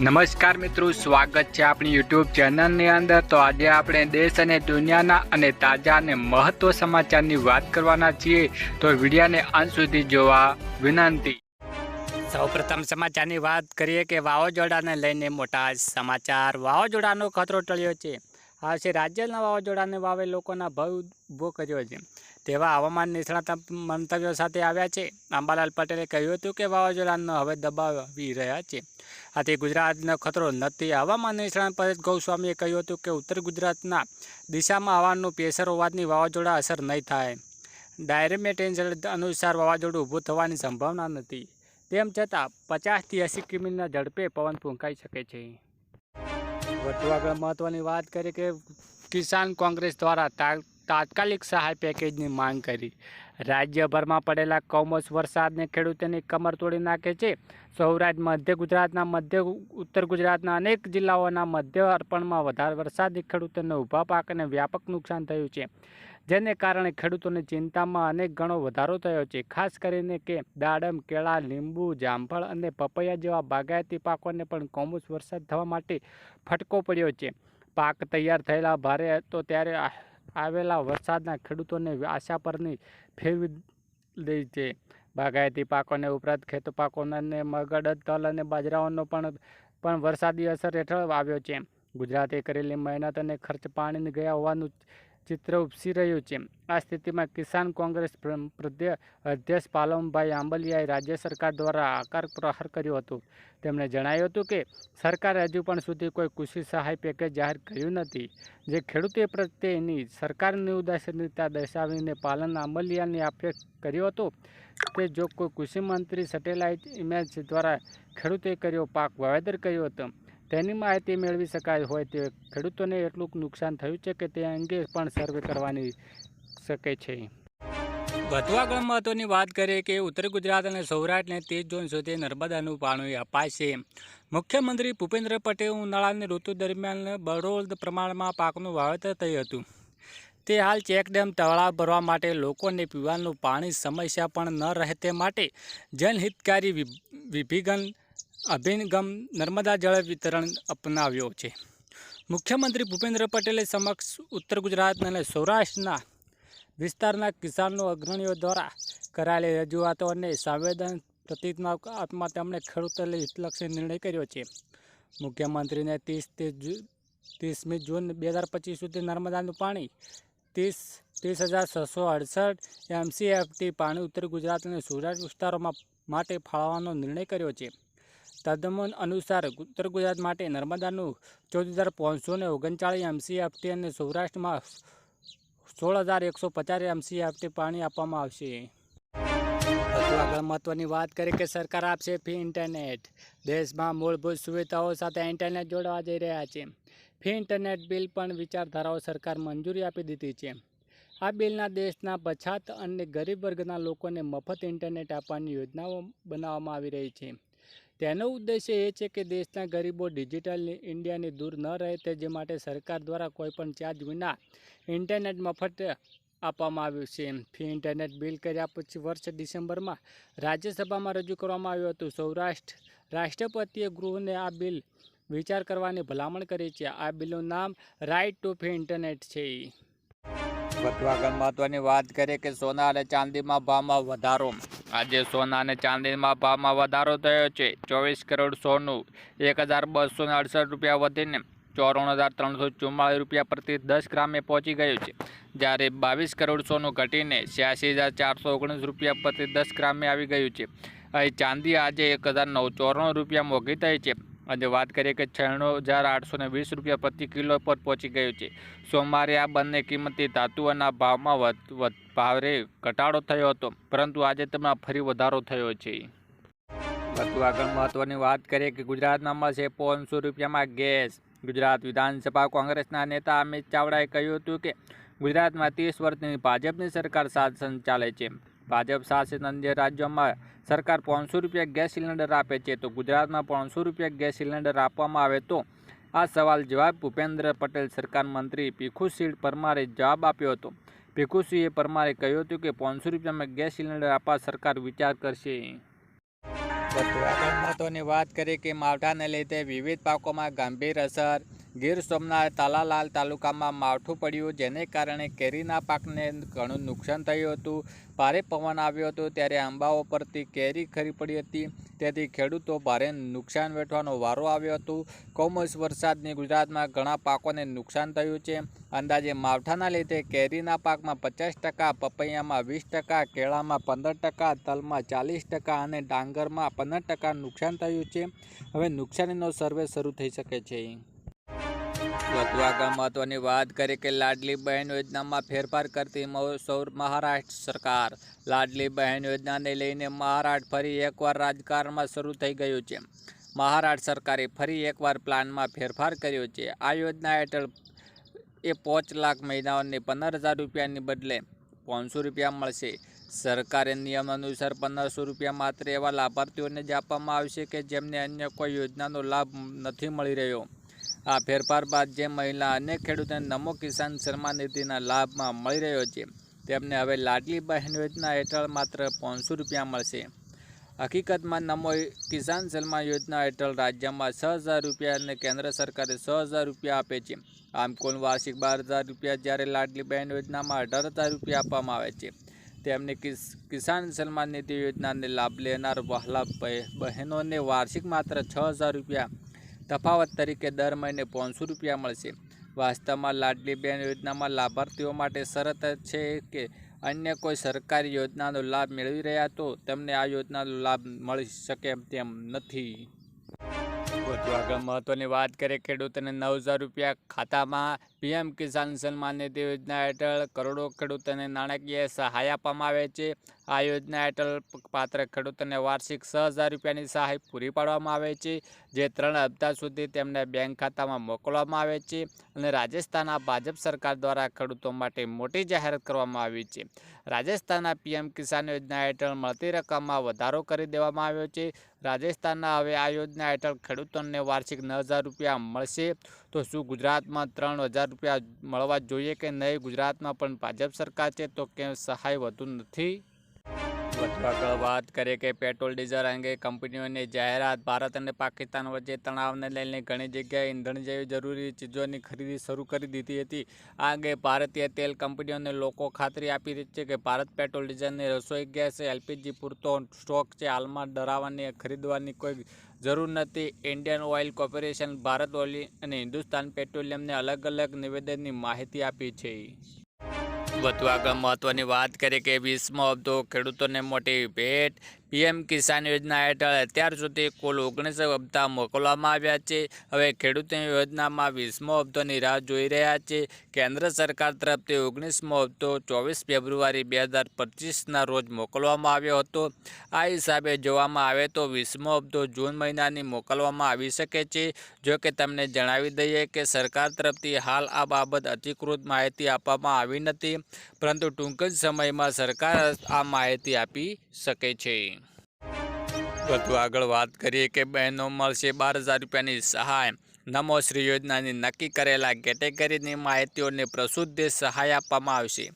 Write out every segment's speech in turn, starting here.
નમસ્કાર મિત્રો, સ્વાગત છે આપણી યુટ્યુબ ચેનલની અંદર. તો આજે આપણે દેશ અને દુનિયાના અને તાજા અને મહત્વ સમાચારની વાત કરવાના છીએ. તો વિડીયાને અંત સુધી જોવા વિનંતી. સૌપ્રથમ સમાચારની વાત કરીએ કે વાવાઝોડાને લઈને મોટા સમાચાર. વાવાઝોડાનો ખતરો ટળ્યો છે. આ છે રાજ્યના વાવાઝોડાને વાવે લોકોના ભય ઊભો કર્યો છે. તેવા હવામાન નિષ્ણાત મંતવ્યો સાથે આવ્યા છે. અંબાલાલ પટેલે કહ્યું હતું કે વાવાઝોડાનો હવે દબાવી રહ્યા છે. આથી ગુજરાતનો ખતરો નથી. હવામાન નિષ્ણાત પરેશ ગૌસ્વામીએ કહ્યું હતું કે ઉત્તર ગુજરાતના દિશામાં હવાનું પ્રેશર હોવાથી વાવાઝોડા અસર નહીં થાય. ડાયરેમેટેન્સર અનુસાર વાવાઝોડું ઊભું થવાની સંભાવના નથી. તેમ છતાં પચાસથી એંસી કિમીના ઝડપે પવન ફૂંકાઈ શકે છે. વધુ આગળ મહત્વની વાત કરીએ કે કિસાન કોંગ્રેસ દ્વારા તાત્કાલિક સહાય પેકેજની માંગ કરી. રાજ્યભરમાં પડેલા કમોસ વરસાદને ખેડૂતોની કમર તોડી નાખે છે. સૌરાષ્ટ્ર, મધ્ય ગુજરાતના મધ્ય ઉત્તર ગુજરાતના અનેક જિલ્લાઓના મધ્ય અર્પણમાં વધારે વરસાદથી ખેડૂતોને ઊભા પાકને વ્યાપક નુકસાન થયું છે. જેને કારણે ખેડૂતોની ચિંતામાં અનેક ગણો વધારો થયો છે. ખાસ કરીને કે દાડમ, કેળા, લીંબુ, જામફળ અને પપૈયા જેવા બાગાયતી પાકોને પણ કમોસ વરસાદ થવા માટે ફટકો પડ્યો છે. પાક તૈયાર થયેલા ભારે હતો ત્યારે આવેલા વરસાદના ખેડૂતોને આશા પરની ફેરવી દે છે. બાગાયતી પાકોને ઉપરાંત ખેત પાકોને મગડ તલ અને બાજરાઓનો પણ પણ વરસાદી અસર હેઠળ આવ્યો છે. ગુજરાતે કરેલી મહેનત અને ખર્ચ પાણીને ગયા હોવાનું ચિત્ર ઉપસી રહ્યું છે. આ સ્થિતિમાં કિસાન કોંગ્રેસ પ્રદે અધ્યક્ષ પાલમભાઈ આંબલિયાએ રાજ્ય સરકાર દ્વારા આકાર પ્રહાર કર્યો હતો. તેમણે જણાવ્યું હતું કે, સરકારે હજુ પણ સુધી કોઈ કૃષિ સહાય પેકેજ જાહેર કર્યું નથી. જે ખેડૂતો પ્રત્યેની સરકારની ઉદાસીનતા દર્શાવીને પાલન આંબલિયાને આક્ષેપ કર્યો હતો, તે જો કોઈ કૃષિ મંત્રી સેટેલાઇટ ઇમેજ દ્વારા ખેડૂતોએ કર્યો પાક વાવેતર કર્યો હતો. તેની માહિતી મેળવી શકાય હોય તે ખેડૂતોને એટલું નુકસાન થયું છે કે તે અંગે પણ સર્વે કરવાની શકે છે. આગળ મહત્વની વાત કરીએ કે ઉત્તર ગુજરાત અને સૌરાષ્ટ્રને તેર જૂન સુધી નર્મદાનું પાણી અપાશે. મુખ્યમંત્રી ભૂપેન્દ્ર પટેલ ઉનાળાની ઋતુ દરમિયાન બરોળ પ્રમાણમાં પાકનું વાવેતર થયું હતું. તે હાલ ચેકડેમ તળાવ ભરવા માટે લોકોને પીવાનું પાણી સમસ્યા પણ ન રહે તે માટે જનહિતકારી વિભિગન અભિગમ નર્મદા જળ વિતરણ અપનાવ્યો છે. મુખ્યમંત્રી ભૂપેન્દ્ર પટેલે સમક્ષ ઉત્તર ગુજરાત અને સૌરાષ્ટ્રના વિસ્તારના કિસાનો અગ્રણીઓ દ્વારા કરાયેલી રજૂઆતો અને સંવેદન પ્રતિજ્ઞામાં તેમણે ખેડૂતોને હિતલક્ષી નિર્ણય કર્યો છે. મુખ્યમંત્રીને ત્રીસ ત્રીસમી જૂન બે હજાર પચીસ સુધી નર્મદાનું પાણી ત્રીસ ત્રીસ હજાર છસો અડસઠ એમસીએફટી પાણી ઉત્તર ગુજરાત અને સૌરાષ્ટ્ર વિસ્તારોમાં માટે ફાળવવાનો નિર્ણય કર્યો છે. તદ્દમન અનુસાર ઉત્તર ગુજરાત માટે નર્મદાનું ચૌદ હજાર પાંચસો ને ઓગણચાળીસ એમસીએફટી અને સૌરાષ્ટ્રમાં સોળ હજાર એકસો પચાસ એમસીએફટી પાણી આપવામાં આવશે. આગળ મહત્વની વાત કરીએ કે સરકાર આપશે ફી ઇન્ટરનેટ. દેશમાં મૂળભૂત સુવિધાઓ સાથે ઇન્ટરનેટ જોડવા જઈ રહ્યા છે. ફી ઇન્ટરનેટ બિલ પણ વિચારધારાઓ સરકાર મંજૂરી આપી દીધી છે. આ બિલના દેશના પછાત અને ગરીબ વર્ગના લોકોને મફત ઇન્ટરનેટ આપવાની યોજનાઓ બનાવવામાં આવી રહી છે. તેનો ઉદ્દેશ્ય એ છે કે દેશના ગરીબો ડિજિટલ ઇન્ડિયાની દૂર ન રહે તે જે માટે સરકાર દ્વારા કોઈપણ ચાર્જ વિના ઇન્ટરનેટ મફત આપવામાં આવ્યું છે. ફી ઇન્ટરનેટ બિલ કર્યા પછી વર્ષ ડિસેમ્બરમાં રાજ્યસભામાં રજૂ કરવામાં આવ્યું હતું. સૌરાષ્ટ્ર રાષ્ટ્રપતિએ ગૃહને આ બિલ વિચાર કરવાની ભલામણ કરી છે. આ બિલનું નામ રાઇટ ટુ ફી ઇન્ટરનેટ છે. મહત્વની વાત કરીએ કે સોના અને ચાંદીમાં ભાવમાં વધારો. આજે સોના અને ચાંદીમાં ભાવમાં વધારો થયો છે. ચોવીસ કરોડ સોનું, એક હજાર બસો અડસઠ રૂપિયા વધીને ચોરાણું હજાર ત્રણસો ચુમ્માળીસ રૂપિયા પ્રતિ દસ ગ્રામે પહોંચી ગયું છે. જ્યારે બાવીસ કરોડ સોનું ઘટીને છ્યાસી હજાર ચારસો ઓગણીસ રૂપિયા પ્રતિ દસ ગ્રામે આવી ગયું છે. અહીં ચાંદી આજે એક હજાર નવ ચોરાણું રૂપિયા મોંઘી થઈ છે. અને વાત કરીએ કે છન્નું હજાર આઠસો ને વીસ રૂપિયા પ્રતિ કિલો પર પહોંચી ગયું છે. સોમવારે આ બંને કિંમતી ધાતુઓના ભાવમાં ભારે ઘટાડો થયો હતો. પરંતુ આજે તેમાં ફરી વધારો થયો છે. વધુ આગળ મહત્વની વાત કરીએ કે ગુજરાતમાં મળશે પાંચસો રૂપિયામાં ગેસ. ગુજરાત વિધાનસભા કોંગ્રેસના નેતા અમિત ચાવડાએ કહ્યું હતું કે ગુજરાતમાં ત્રીસ વર્ષની ભાજપની સરકાર શાસન ચાલે છે. ભાજપ શાસિત અન્ય રાજ્યોમાં સરકાર પાંચસો રૂપિયા ગેસ સિલિન્ડર આપે છે, તો ગુજરાતમાં પાંચસો રૂપિયા ગેસ સિલિન્ડર આપવામાં આવે તો? આ સવાલ જવાબ ભૂપેન્દ્ર પટેલ સરકાર મંત્રી ભીખુસિંહ પરમારે જવાબ આપ્યો હતો. ભીખુસિંહે પરમારે કહ્યું હતું કે પાંચસો રૂપિયામાં ગેસ સિલિન્ડર આપવા સરકાર વિચાર કરશે. મહત્વની વાત કરીએ કે માવઠાને લીધે વિવિધ પાકોમાં ગંભીર અસર ગીર સોમનાથ તાલાલાલ તાલુકામાં માવઠું પડ્યું, જેને કારણે કેરીના પાકને ઘણું નુકસાન થયું હતું. ભારે પવન આવ્યો હતો ત્યારે આંબાઓ પરથી કેરી ખરી પડી હતી. તેથી ખેડૂતો ભારે નુકસાન વેઠવાનો વારો આવ્યો હતો. કમોસ વરસાદની ગુજરાતમાં ઘણા પાકોને નુકસાન થયું છે. અંદાજે માવઠાના લીધે કેરીના પાકમાં પચાસ ટકા, પપૈયામાં વીસ ટકા, કેળામાં પંદર ટકા, તલમાં ચાલીસ ટકા અને ડાંગરમાં પંદર ટકા નુકસાન થયું છે. હવે નુકસાનીનો સર્વે શરૂ થઈ શકે છે. આગળ મહત્વની વાત કરીએ કે લાડલી બહેન યોજનામાં ફેરફાર કરતી સૌર મહારાષ્ટ્ર સરકાર. લાડલી બહેન યોજનાને લઈને મહારાષ્ટ્ર ફરી એકવાર રાજકારણમાં શરૂ થઈ ગયું છે. મહારાષ્ટ્ર સરકારે ફરી એકવાર પ્લાનમાં ફેરફાર કર્યો છે. આ યોજના હેઠળ એ પાંચ લાખ મહિનાઓને પંદર હજાર રૂપિયાની બદલે પાંચસો રૂપિયા મળશે. સરકારે નિયમ અનુસાર પંદરસો રૂપિયા માત્ર એવા લાભાર્થીઓને જ આપવામાં આવશે કે જેમને અન્ય કોઈ યોજનાનો લાભ નથી મળી રહ્યો. આ ફેરફાર બાદ જે મહિલા અને ખેડૂતોને નમો કિસાન સન્માન નિધિના લાભમાં મળી રહ્યો છે, તેમને હવે લાડલી બહેન યોજના હેઠળ માત્ર પાંચસો રૂપિયા મળશે. હકીકતમાં નમો કિસાન સન્માન યોજના હેઠળ રાજ્યમાં છ હજાર રૂપિયા અને કેન્દ્ર સરકારે છ હજાર રૂપિયા આપે છે. આમ કુલ વાર્ષિક બાર હજાર રૂપિયા જ્યારે લાડલી બહેન યોજનામાં અઢાર હજાર રૂપિયા આપવામાં આવે છે, તેમને કિસ, કિસાન સન્માન નિધિ યોજનાને લાભ લેનાર વહાલા બહેનોને વાર્ષિક માત્ર છ હજાર રૂપિયા તફાવત તરીકે દર મહિને પાંચસો રૂપિયા મળશે. વાસ્તવમાં લાડલી બહેન યોજનામાં લાભાર્થીઓ માટે શરત છે કે અન્ય કોઈ સરકારી યોજનાનો લાભ મેળવી રહ્યા તો તેમને આ યોજનાનો લાભ મળી શકે તેમ નથી. આગળ મહત્ત્વની વાત કરીએ, ખેડૂતોને નવ હજાર રૂપિયા ખાતામાં પીએમ કિસાન સન્માન નિધિ યોજના હેઠળ કરોડો ખેડૂતોને નાણાકીય સહાય આપવામાં આવે છે. આ યોજના હેઠળ પાત્ર ખેડૂતોને વાર્ષિક છ હજાર રૂપિયાની સહાય પૂરી પાડવામાં આવે છે, જે ત્રણ હપ્તા સુધી તેમને બેંક ખાતામાં મોકલવામાં આવે છે અને રાજસ્થાનના ભાજપ સરકાર દ્વારા ખેડૂતો માટે મોટી જાહેરાત કરવામાં આવી છે. રાજસ્થાનના પીએમ કિસાન યોજના હેઠળ મળતી રકમમાં વધારો કરી દેવામાં આવ્યો છે. રાજસ્થાનના હવે આ યોજના હેઠળ ખેડૂતોને વાર્ષિક નવ રૂપિયા મળશે. તો શું ગુજરાતમાં ત્રણ હજાર રૂપિયા મળવા જોઈએ કે નહીં? ગુજરાતમાં પણ ભાજપ સરકાર છે તો કેમ સહાય વધુ નથી? વાત કરીએ કે પેટ્રોલ, ડીઝલ અંગે કંપનીઓની જાહેરાત, ભારત અને પાકિસ્તાન વચ્ચે તણાવને લઈને ઘણી જગ્યાએ ઈંધણ જેવી જરૂરી ચીજોની ખરીદી શરૂ કરી દીધી હતી. આ અંગે ભારતીય તેલ કંપનીઓને લોકો ખાતરી આપી રહી છે કે ભારત પેટ્રોલ, ડીઝલની રસોઈ ગેસ, એલપીજી પૂરતો સ્ટોક છે. હાલમાં ડરાવવાની ખરીદવાની કોઈ જરૂર નથી. Indian oil corporation Bharat oil અને હિન્દુસ્તાન પેટ્રોલિયમને અલગ અલગ નિવેદનની માહિતી આપી છે. વધુ આગળ મહત્વની વાત કરીએ કે વીસમો હપ્તો ખેડૂતોને મોટી ભેટ પીએમ કિસાન યોજના હેઠળ અત્યાર સુધી કુલ ઓગણીસ હપ્તા મોકલવામાં આવ્યા છે. હવે ખેડૂતોની યોજનામાં વીસમો હપ્તોની રાહ જોઈ રહ્યા છે. કેન્દ્ર સરકાર તરફથી ઓગણીસમો હપ્તો ચોવીસ ફેબ્રુઆરી બે હજાર પચીસના રોજ મોકલવામાં આવ્યો હતો. આ હિસાબે જોવામાં આવે તો વીસમો હપ્તો જૂન મહિનાની મોકલવામાં આવી શકે છે. જો કે તમને જણાવી દઈએ કે સરકાર તરફથી હાલ આ બાબત અધિકૃત માહિતી આપવામાં આવી નથી, પરંતુ ટૂંક જ સમયમાં સરકાર આ માહિતી આપી શકે છે. વધુ આગળ વાત કરીએ કે બહેનો મળશે બાર હજાર રૂપિયાની સહાય. નમો શ્રી યોજનાની નક્કી કરેલા કેટેગરીની માહિતીઓને પ્રસુદ્ધ સહાય આપવામાં આવશે.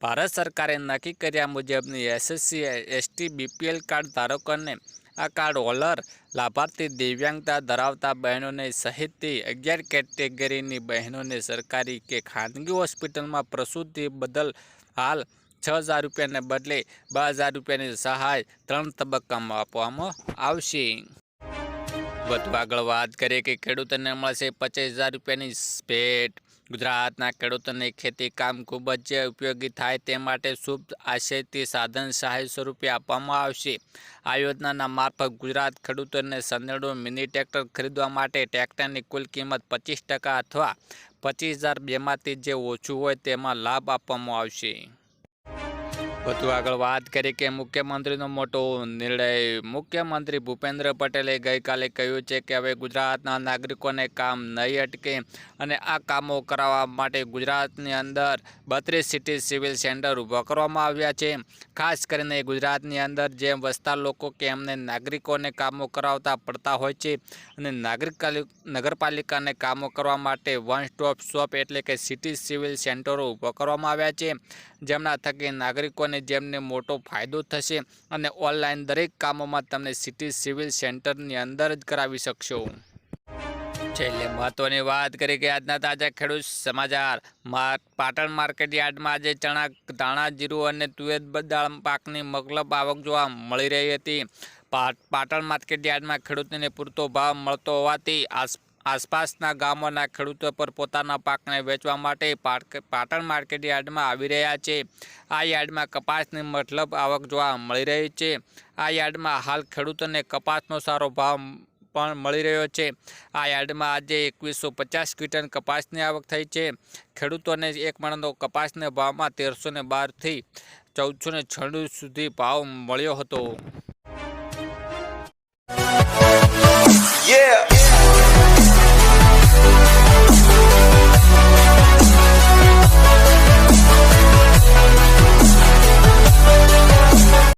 ભારત સરકારે નક્કી કર્યા મુજબની એસએસસી, એસટી, બીપીએલ કાર્ડ ધારકોને આ કાર્ડ હોલર લાભાર્થી દિવ્યાંગતા ધરાવતા બહેનોને સહિતથી અગિયાર કેટેગરીની બહેનોને સરકારી કે ખાનગી હોસ્પિટલમાં પ્રસૂતિ બદલ હાલ છ હજાર રૂપિયાને બદલે બે હજાર રૂપિયાની સહાય ત્રણ તબક્કામાં આપવામાં આવશે. વધુ આગળ વાત કરીએ કે ખેડૂતોને મળશે પચીસ હજાર રૂપિયાની ભેટ. ગુજરાતના ખેડૂતોને ખેતી કામ ખૂબ જ ઉપયોગી થાય તે માટે શુભ આશયથી સાધન સહાય સ્વરૂપે આપવામાં આવશે. આ યોજનાના મારફત ગુજરાત ખેડૂતોને સંદેડો મિની ટ્રેક્ટર ખરીદવા માટે ટ્રેક્ટરની કુલ કિંમત પચીસ ટકા અથવા પચીસ હજાર બેમાંથી જે ઓછું હોય તેમાં લાભ આપવામાં આવશે. વધુ આગળ વાત કરીએ કે મુખ્યમંત્રીનો મોટો નિર્ણય. મુખ્યમંત્રી ભૂપેન્દ્ર પટેલે ગઈકાલે કહ્યું છે કે હવે ગુજરાતના નાગરિકોને કામ નહીં અટકે અને આ કામો કરાવવા માટે ગુજરાતની અંદર બત્રીસ સિટી સિવિલ સેન્ટર ઊભા કરવામાં આવ્યા છે. ખાસ કરીને ગુજરાતની અંદર જેમ વસતા લોકો કે એમને નાગરિકોને કામો કરાવતા પડતા હોય છે અને નાગરિક નગરપાલિકાને કામો કરવા માટે વન સ્ટોપ શોપ એટલે કે સિટી સિવિલ સેન્ટરો ઊભા કરવામાં આવ્યા છે. જેમના થકી નાગરિકોને જેમને મોટો ફાયદો થશે અને ઓનલાઈન દરેક કામોમાં તમને સિટી સિવિલ સેન્ટરની અંદર જ કરાવી શકશો. છેલ્લે મહત્વની વાત કરી કે આજના તાજા ખેડૂત સમાચાર. પાટણ માર્કેટ યાર્ડમાં આજે ચણા ધાણા, જીરું અને તુવેર દાળ પાકની મગલબ આવક જોવા મળી રહી હતી. પાટણ માર્કેટ યાર્ડમાં ખેડૂતોને પૂરતો ભાવ મળતો હોવાથી આસ આસપાસના ગામોના ખેડૂતો પર પોતાના પાકને વેચવા માટે પાટ- પાટણ માર્કેટ યાર્ડમાં આવી રહ્યા છે. આ યાર્ડમાં કપાસની મતલબ આવક જોવા મળી રહી છે. આ યાર્ડમાં હાલ ખેડૂતોને કપાસનો સારો ભાવ પણ મળી રહ્યો છે. આ યાર્ડમાં આજે એકવીસો પચાસ ક્વિન્ટલ કપાસની આવક થઈ છે. ખેડૂતોને એક મણનો કપાસના ભાવમાં તેરસો ને બારથી ચૌદસો ને છન્નું સુધી ભાવ મળ્યો હતો. Yeah.